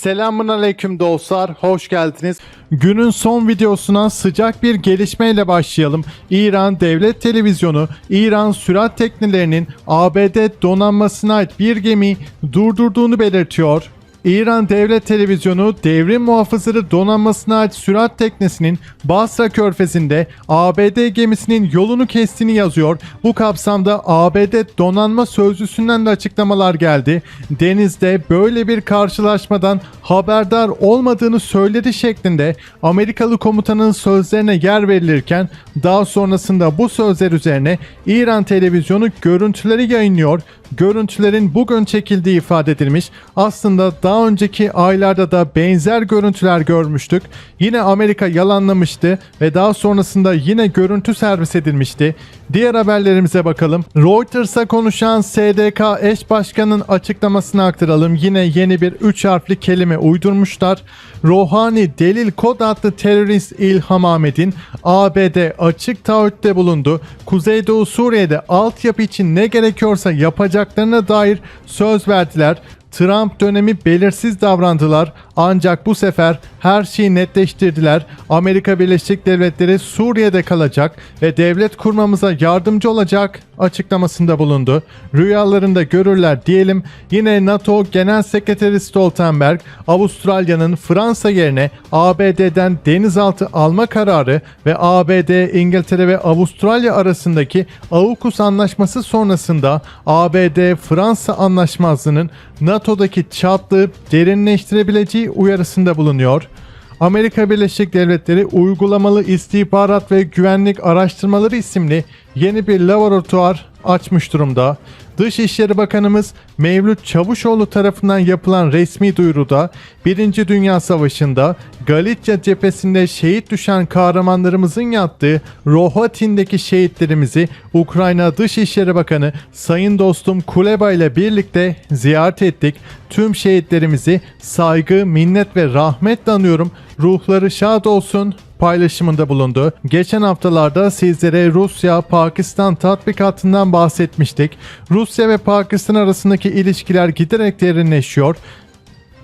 Selamun aleyküm dostlar, hoş geldiniz. Günün son videosuna sıcak bir gelişmeyle başlayalım. İran Devlet Televizyonu, İran sürat teknelerinin ABD donanmasına ait bir gemi durdurduğunu belirtiyor. İran Devlet Televizyonu devrim muhafızları donanmasına ait sürat teknesinin Basra körfezinde ABD gemisinin yolunu kestiğini yazıyor. Bu kapsamda ABD donanma sözcüsünden de açıklamalar geldi. Denizde böyle bir karşılaşmadan haberdar olmadığını söyledi şeklinde Amerikalı komutanın sözlerine yer verilirken daha sonrasında bu sözler üzerine İran televizyonu görüntüleri yayınlıyor. Görüntülerin bugün çekildiği ifade edilmiş. Aslında daha önceki aylarda da benzer görüntüler görmüştük. Yine Amerika yalanlamıştı ve daha sonrasında yine görüntü servis edilmişti. Diğer haberlerimize bakalım. Reuters'a konuşan SDK eş başkanının açıklamasını aktaralım. Yine yeni bir 3 harfli kelime uydurmuşlar. Rohani Delil Kod adlı terörist İlham Ahmet'in ABD açık taahhütte bulundu. Kuzeydoğu Suriye'de altyapı için ne gerekiyorsa yapacaklarına dair söz verdiler. Trump dönemi belirsiz davrandılar ancak bu sefer her şeyi netleştirdiler. Amerika Birleşik Devletleri Suriye'de kalacak ve devlet kurmamıza yardımcı olacak açıklamasında bulundu. Rüyalarında görürler diyelim. Yine NATO Genel Sekreteri Stoltenberg Avustralya'nın Fransa yerine ABD'den denizaltı alma kararı ve ABD, İngiltere ve Avustralya arasındaki AUKUS anlaşması sonrasında ABD-Fransa anlaşmazlığının NATO'daki çatlığı derinleştirebileceği uyarısında bulunuyor. Amerika Birleşik Devletleri Uygulamalı İstihbarat ve Güvenlik Araştırmaları isimli yeni bir laboratuvar açmış durumda. Dışişleri Bakanımız Mevlüt Çavuşoğlu tarafından yapılan resmi duyuruda 1. Dünya Savaşı'nda Galicia cephesinde şehit düşen kahramanlarımızın yattığı Rohatin'deki şehitlerimizi Ukrayna Dışişleri Bakanı Sayın dostum Kuleba ile birlikte ziyaret ettik. Tüm şehitlerimizi saygı, minnet ve rahmetle anıyorum. Ruhları şad olsun, paylaşımında bulundu. Geçen haftalarda sizlere Rusya-Pakistan tatbikatından bahsetmiştik. Rusya ve Pakistan arasındaki ilişkiler giderek derinleşiyor.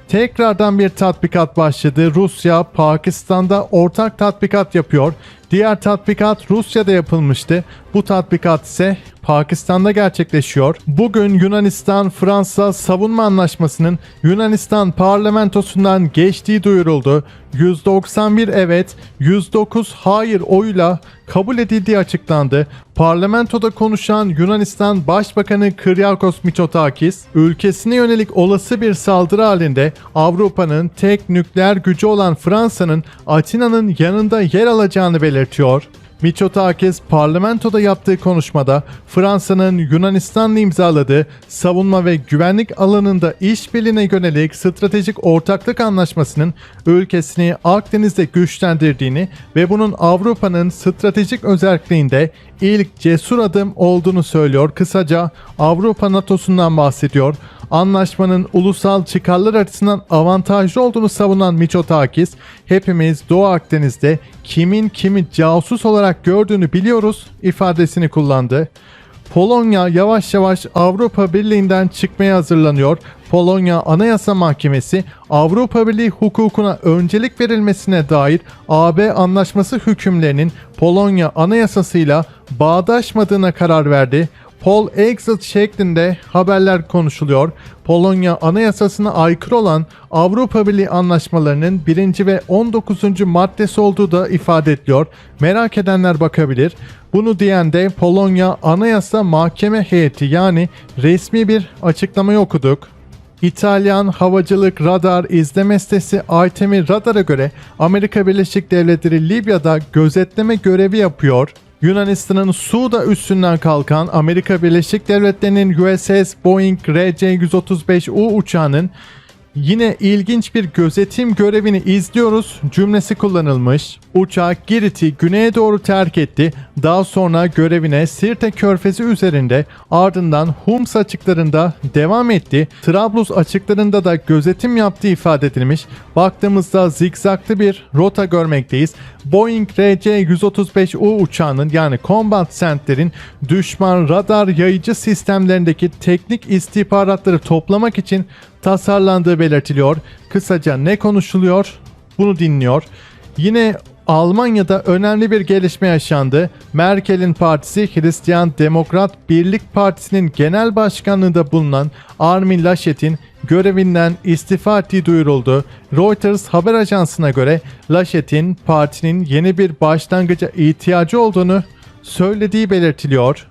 Tekrardan bir tatbikat başladı. Rusya, Pakistan'da ortak tatbikat yapıyor. Diğer tatbikat Rusya'da yapılmıştı. Bu tatbikat ise Pakistan'da gerçekleşiyor. Bugün Yunanistan-Fransa savunma anlaşmasının Yunanistan parlamentosundan geçtiği duyuruldu. 191 evet, 109 hayır oyla kabul edildiği açıklandı. Parlamentoda konuşan Yunanistan Başbakanı Kyriakos Mitsotakis, ülkesine yönelik olası bir saldırı halinde Avrupa'nın tek nükleer gücü olan Fransa'nın Atina'nın yanında yer alacağını belirtiyor. Mitsotakis parlamentoda yaptığı konuşmada Fransa'nın Yunanistan'la imzaladığı savunma ve güvenlik alanında işbirliğine yönelik stratejik ortaklık anlaşmasının ülkesini Akdeniz'de güçlendirdiğini ve bunun Avrupa'nın stratejik özelliğinde ilk cesur adım olduğunu söylüyor. Kısaca Avrupa NATO'sundan bahsediyor. Anlaşmanın ulusal çıkarlar açısından avantajlı olduğunu savunan Mitsotakis, hepimiz Doğu Akdeniz'de kimin kimi casus olarak gördüğünü biliyoruz ifadesini kullandı. Polonya yavaş yavaş Avrupa Birliği'nden çıkmaya hazırlanıyor. Polonya Anayasa Mahkemesi Avrupa Birliği hukukuna öncelik verilmesine dair AB anlaşması hükümlerinin Polonya Anayasasıyla bağdaşmadığına karar verdi. Paul Exit şeklinde haberler konuşuluyor. Polonya anayasasına aykırı olan Avrupa Birliği anlaşmalarının 1. ve 19. maddesi olduğu da ifade ediliyor. Merak edenler bakabilir. Bunu diyen de Polonya Anayasa Mahkeme Heyeti yani resmi bir açıklamayı okuduk. İtalyan havacılık radar izleme sitesi Artemi Radar'a göre Amerika Birleşik Devletleri Libya'da gözetleme görevi yapıyor. Yunanistan'ın Suda üstünden kalkan Amerika Birleşik Devletleri'nin USS Boeing RC-135U uçağının Yine ilginç bir gözetim görevini izliyoruz cümlesi kullanılmış. Uçak Girit'i güneye doğru terk etti. Daha sonra görevine Sirte Körfezi üzerinde ardından Hums açıklarında devam etti. Trablus açıklarında da gözetim yaptığı ifade edilmiş. Baktığımızda zikzaklı bir rota görmekteyiz. Boeing RC-135U uçağının yani Combat Center'in düşman radar yayıcı sistemlerindeki teknik istihbaratları toplamak için tasarlandığı belirtiliyor. Kısaca ne konuşuluyor? Bunu dinliyor. Yine Almanya'da önemli bir gelişme yaşandı. Merkel'in partisi Hristiyan Demokrat Birlik Partisi'nin genel başkanlığında bulunan Armin Laschet'in görevinden istifa ettiği duyuruldu. Reuters haber ajansına göre Laschet'in partinin yeni bir başlangıca ihtiyacı olduğunu söylediği belirtiliyor.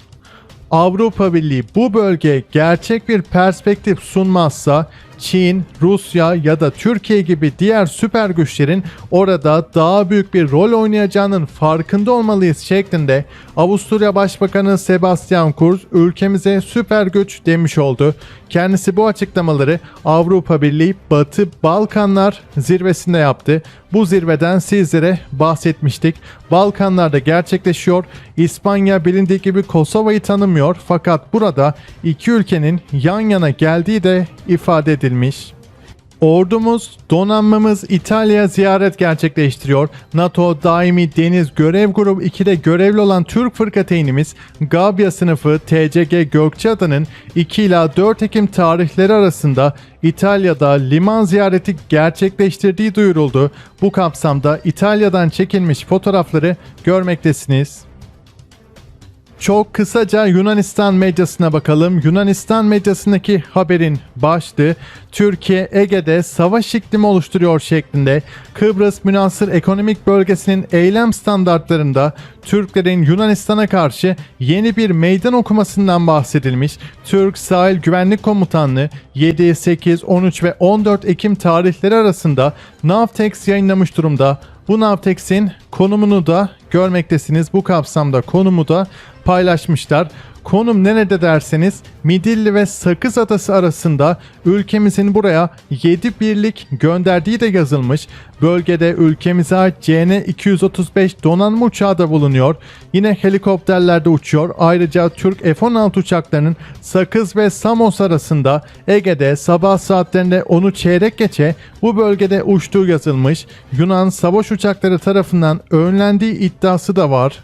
Avrupa Birliği bu bölgeye gerçek bir perspektif sunmazsa Çin, Rusya ya da Türkiye gibi diğer süper güçlerin orada daha büyük bir rol oynayacağının farkında olmalıyız şeklinde Avusturya Başbakanı Sebastian Kurz ülkemize süper güç demiş oldu. Kendisi bu açıklamaları Avrupa Birliği Batı Balkanlar zirvesinde yaptı. Bu zirveden sizlere bahsetmiştik. Balkanlarda gerçekleşiyor. İspanya bilindiği gibi Kosova'yı tanımıyor fakat burada iki ülkenin yan yana geldiği de ifade edilmiş. Ordumuz, donanmamız İtalya ziyaret gerçekleştiriyor. NATO Daimi Deniz Görev Grubu 2'de görevli olan Türk fırkateynimiz Gabya sınıfı TCG Gökçeada'nın 2 ila 4 Ekim tarihleri arasında İtalya'da liman ziyareti gerçekleştirdiği duyuruldu. Bu kapsamda İtalya'dan çekilmiş fotoğrafları görmektesiniz. Çok kısaca Yunanistan medyasına bakalım. Yunanistan medyasındaki haberin başlığı Türkiye Ege'de savaş iklimi oluşturuyor şeklinde Kıbrıs Münasır Ekonomik Bölgesi'nin eylem standartlarında Türklerin Yunanistan'a karşı yeni bir meydan okumasından bahsedilmiş. Türk Sahil Güvenlik Komutanlığı 7, 8, 13 ve 14 Ekim tarihleri arasında Navtex yayınlamış durumda. Bu Navtex'in konumunu da görmektesiniz. Bu kapsamda konumu da paylaşmışlar. Konum nerede derseniz Midilli ve Sakız Adası arasında ülkemizin buraya 7 birlik gönderdiği de yazılmış. Bölgede ülkemize ait CN-235 donanma uçağı da bulunuyor. Yine helikopterlerde uçuyor. Ayrıca Türk F-16 uçaklarının Sakız ve Samos arasında Ege'de sabah saatlerinde onu çeyrek geçe bu bölgede uçtuğu yazılmış. Yunan savaş uçakları tarafından önlendiği iddiası da var.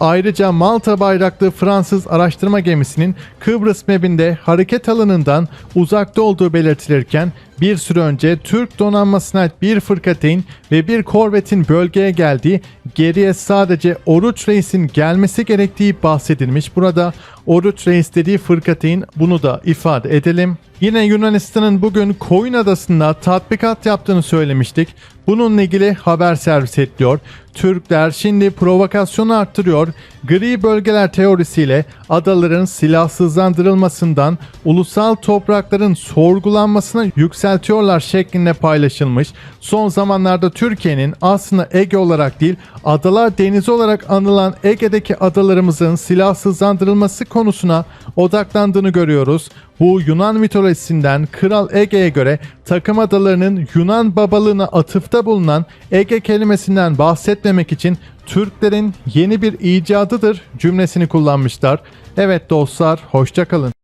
Ayrıca Malta bayraklı Fransız araştırma gemisinin Kıbrıs mebinde hareket alanından uzakta olduğu belirtilirken bir süre önce Türk donanmasına bir fırkateyn ve bir korvetin bölgeye geldiği geriye sadece Oruç Reis'in gelmesi gerektiği bahsedilmiş. Burada Oruç Reis dediği fırkateyn bunu da ifade edelim. Yine Yunanistan'ın bugün Koyun Adası'nda tatbikat yaptığını söylemiştik. Bununla ilgili haber servis ediliyor. Türkler şimdi provokasyonu arttırıyor. Gri bölgeler teorisiyle adaların silahsızlandırılmasından ulusal toprakların sorgulanmasına yükseltiyorlar şeklinde paylaşılmış. Son zamanlarda Türkiye'nin aslında Ege olarak değil adalar denizi olarak anılan Ege'deki adalarımızın silahsızlandırılması konusuna odaklandığını görüyoruz. Bu Yunan mitolojisinden Kral Ege'ye göre takım adalarının Yunan babalığına atıfta bulunan Ege kelimesinden bahsetmemek için Türklerin yeni bir icadıdır cümlesini kullanmışlar. Evet dostlar hoşçakalın.